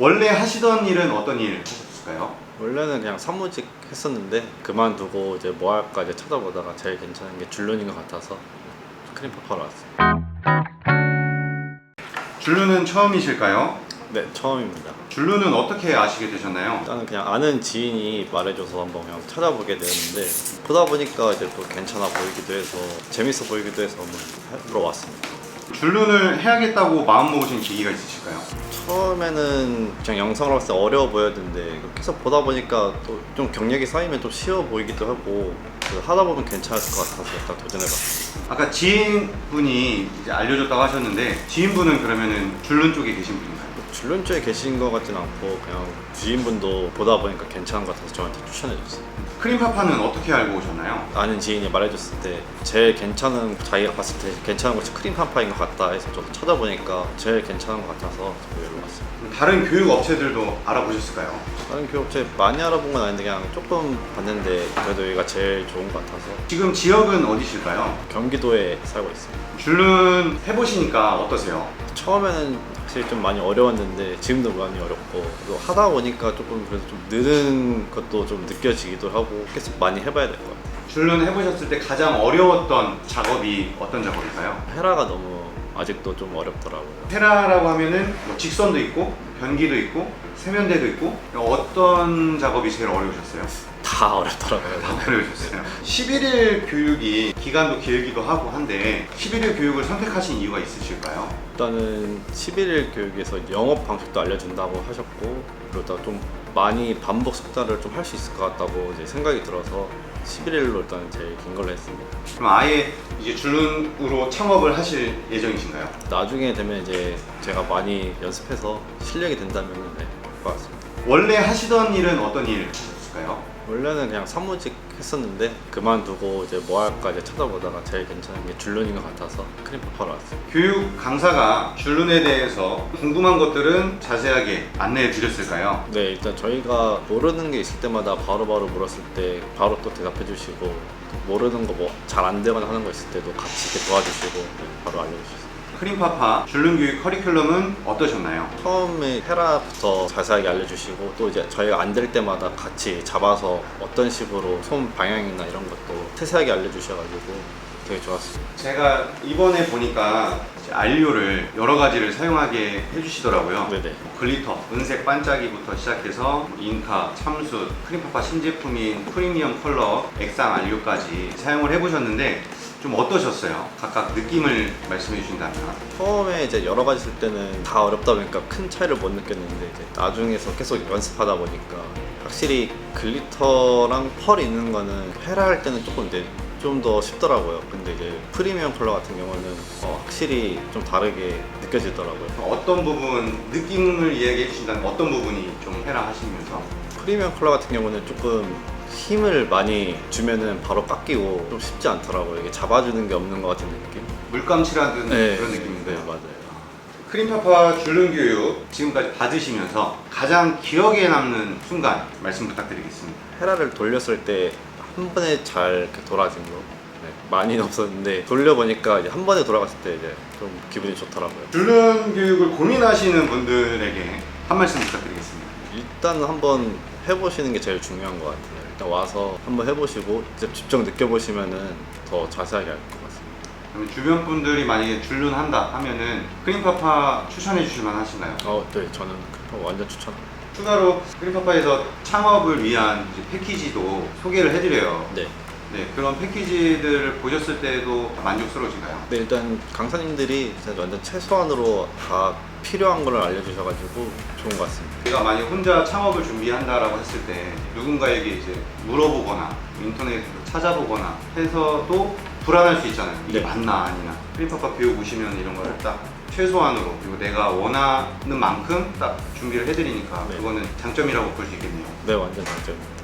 원래 하시던 일은 어떤 일 하셨을까요? 원래는 그냥 사무직 했었는데 그만두고 이제 뭐 할까 이제 찾아보다가 제일 괜찮은 게 줄눈인 것 같아서 크림파파로 왔어요. 줄루는 처음이실까요? 네, 처음입니다. 줄루는 어떻게 아시게 되셨나요? 일단은 그냥 아는 지인이 말해줘서 한번 그냥 찾아보게 되었는데 보다 보니까 이제 또 괜찮아 보이기도 해서 재밌어 보이기도 해서 한번 해보러 왔습니다. 줄눈을 해야겠다고 마음 먹으신 계기가 있으실까요? 처음에는 그냥 영상으로 봤을 때 어려워 보였는데 계속 보다 보니까 또 좀 경력이 쌓이면 좀 쉬워 보이기도 하고 하다 보면 괜찮을 것 같아서 일단 도전해봤습니다. 아까 지인분이 이제 알려줬다고 하셨는데 지인분은 그러면은 줄눈 쪽에 계신 분인가요? 줄눈 쪽에 계신 것 같진 않고 그냥 지인분도 보다 보니까 괜찮은 것 같아서 저한테 추천해줬어요. 크림파파는 어떻게 알고 오셨나요? 아는 지인이 말해줬을 때 제일 괜찮은 자기가 봤을 때 괜찮은 곳이 크림 팜파인 것 같다 해서 저도 찾아보니까 제일 괜찮은 것 같아서 여기로 왔어요. 다른 교육 업체들도 알아보셨을까요? 다른 교육체 많이 알아본 건 아닌데 그냥 조금 봤는데 그래도 여기가 제일 좋은 것 같아서 지금 지역은 어디실까요? 경기도에 살고 있습니다. 줄눈 해보시니까 어떠세요? 처음에는 확실히 좀 많이 어려웠는데 지금도 많이 어렵고 또 하다 보니까 조금 그래도 좀 느는 것도 좀 느껴지기도 하고 계속 많이 해봐야 될 것 같아요. 줄눈 해보셨을 때 가장 어려웠던 작업이 어떤 작업일까요? 헤라가 너무 아직도 좀 어렵더라고요. 테라라고 하면은 뭐 직선도 있고 변기도 있고 세면대도 있고 어떤 작업이 제일 어려우셨어요? 다 어렵더라고요. 다 어려우셨어요. 11일 교육이 기간도 길기도 하고 한데 11일 교육을 선택하신 이유가 있으실까요? 일단은 11일 교육에서 영업 방식도 알려준다고 하셨고 그러다 좀 많이 반복 숙달을 좀 할 수 있을 것 같다고 이제 생각이 들어서 11일로 일단 제일 긴 걸로 했습니다. 그럼 아예 이제 줄눈으로 창업을 하실 예정이신가요? 나중에 되면 이제 제가 많이 연습해서 실력이 된다면 네, 할것 같습니다. 원래 하시던 일은 어떤 일 하셨을까요? 원래는 그냥 사무직 했었는데 그만두고 이제 뭐 할까 이제 찾아보다가 제일 괜찮은 게 줄눈인 것 같아서 크림파파로 왔어요. 교육 강사가 줄눈에 대해서 궁금한 것들은 자세하게 안내해 드렸을까요? 네, 일단 저희가 모르는 게 있을 때마다 바로바로 물었을 때 바로 또 대답해 주시고 또 모르는 거 뭐 잘 안 되거나 하는 거 있을 때도 같이 이렇게 도와주시고 네, 바로 알려주셨어요. 크림파파 줄눈 교육 커리큘럼은 어떠셨나요? 처음에 헤라부터 자세하게 알려주시고 또 이제 저희가 안 될 때마다 같이 잡아서 어떤 식으로 손 방향이나 이런 것도 세세하게 알려주셔가지고 되게 좋았어요. 제가 이번에 보니까 이제 알료를 여러 가지를 사용하게 해주시더라고요. 네네. 뭐 글리터, 은색 반짝이부터 시작해서 잉카, 참숯, 크림파파 신제품인 프리미엄 컬러, 액상 알료까지 사용을 해보셨는데 좀 어떠셨어요? 각각 느낌을 말씀해 주신다면 처음에 이제 여러 가지 쓸 때는 다 어렵다 보니까 큰 차이를 못 느꼈는데 이제 나중에서 계속 연습하다 보니까 확실히 글리터랑 펄 있는 거는 헤라 할 때는 조금 이제 좀 더 쉽더라고요. 근데 이제 프리미엄 컬러 같은 경우는 어, 확실히 좀 다르게 느껴지더라고요. 어떤 부분, 느낌을 이야기해 주신다면 어떤 부분이 좀 해라 하시면서 프리미엄 컬러 같은 경우는 조금 힘을 많이 주면은 바로 깎이고 좀 쉽지 않더라고요. 이게 잡아주는 게 없는 것 같은 느낌? 물감칠하는 그런 네, 느낌인데요. 맞아요. 크림파파 줄눈 교육 지금까지 받으시면서 가장 기억에 남는 순간 말씀 부탁드리겠습니다. 헤라를 돌렸을 때 한 번에 잘 이렇게 돌아진 거 네, 많이는 없었는데 돌려보니까 이제 한 번에 돌아갔을 때 이제 좀 기분이 좋더라고요. 줄눈 교육을 고민하시는 분들에게 한 말씀 부탁드리겠습니다. 일단 한번 해보시는 게 제일 중요한 것 같아요. 일단 와서 한번 해보시고 직접, 직접 느껴보시면은 더 자세하게 알 것 같습니다. 주변 분들이 만약에 줄눈 한다 하면은 크림파파 추천해 주실 만하신가요? 어, 네, 저는 그거 완전 추천합니다. 추가로 크림파파에서 창업을 위한 패키지도 소개를 해드려요. 네. 네, 그런 패키지들을 보셨을 때도 만족스러우신가요? 네, 일단 강사님들이 진짜 완전 최소한으로 다 필요한 걸 알려주셔가지고 좋은 것 같습니다. 제가 만약 혼자 창업을 준비한다라고 했을 때 누군가에게 이제 물어보거나 인터넷으로 찾아보거나 해서도 불안할 수 있잖아요. 이게 네. 맞나 아니나. 크림파파 배우 보시면 이런 걸 딱 최소한으로 그리고 내가 원하는 만큼 딱 준비를 해드리니까 네. 그거는 장점이라고 볼 수 있겠네요. 네, 완전 장점입니다.